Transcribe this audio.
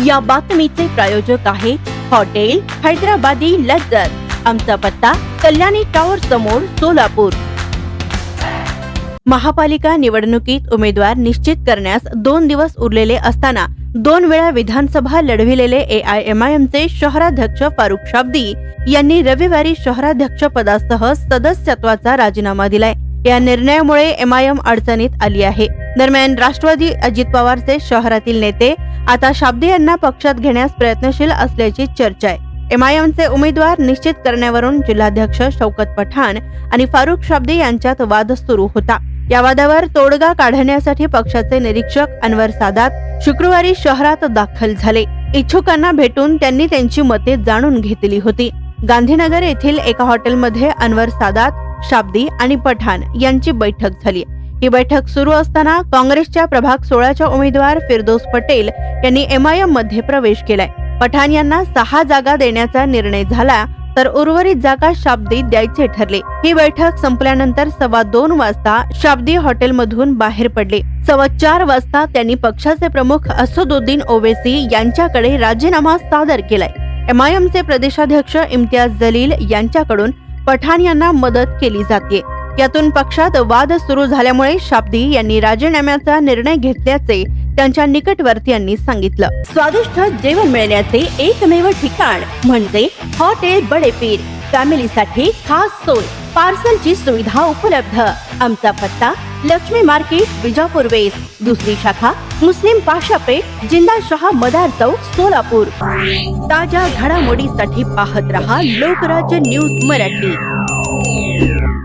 या बातमीचे प्रायोजक आहे हॉटेल हैदराबादी लज्जत आमचा पत्ता कल्याणी टॉवर समोर सोलापूर. महापालिका निवडणुकीत उमेदवार निश्चित करण्यास दोन दिवस उरलेले असताना दोन वेळा विधानसभा लढविलेले ए आय एम आय एमचे शहराध्यक्ष फारुख शाब्दी यांनी रविवारी शहराध्यक्ष पदासह सदस्यत्वाचा राजीनामा दिलाय. या निर्णयामुळे एम आय एम अडचणीत आली आहे. दरम्यान राष्ट्रवादी अजित पवारचे शहरातील नेते आता शाब्दी यांना पक्षात घेण्यास प्रयत्नशील असल्याची चर्चा आहे. एमआयएमचे उमेदवार निश्चित करण्यावरून जिल्हाध्यक्ष शौकत पठाण आणि फारुख शाब्दी यांच्यात वाद सुरू होता. या वादावर तोडगा काढण्यासाठी पक्षाचे निरीक्षक अनवर सादात शुक्रवारी शहरात दाखल झाले. इच्छुकांना भेटून त्यांनी त्यांची मते जाणून घेतली होती. गांधीनगर येथील एका हॉटेलमध्ये अनवर सादात शाब्दी आणि पठाण यांची बैठक झाली. ही बैठक सुरू असताना काँग्रेसच्या प्रभाग सोळाच्या उमेदवार फिरदोस पटेल यांनी एमआयएममध्ये प्रवेश केलाय. पठाण यांना सहा जागा देण्याचा निर्णय झाला तर उर्वरित जागा शाब्दी द्यायचे ठरले. ही बैठक संपल्यानंतर सव्वा दोन वाजता शाब्दी हॉटेलमधून बाहेर पडले. सव्वा चार वाजता त्यांनी पक्षाचे प्रमुख असदुद्दीन ओवेसी यांच्याकडे राजीनामा सादर केलाय. एमआयएमचे प्रदेशाध्यक्ष इम्तियाज जलील यांच्याकडून पठाण यांना मदत केली जाते. यातून पक्षात वाद सुरू झाल्यामुळे शाब्दी यांनी राजीनाम्याचा निर्णय घेतल्याचे त्यांच्या निकटवर्तीयांनी सांगितलं. स्वादिष्ट जेवण मिळण्याचे एकमेव ठिकाण म्हणजे हॉटेल बडेपीर. फॅमिलीसाठी खास सोय पार्सलची सुविधा उपलब्ध. आमचा पत्ता लक्ष्मी मार्केट विजापूर वेस्ट. दुसरी शाखा मुस्लिम पाशापेठ जिंदा शहा मदार चौक सोलापूर. ताज्या घडामोडीसाठी पाहत रहा लोकराज्य न्यूज मराठी.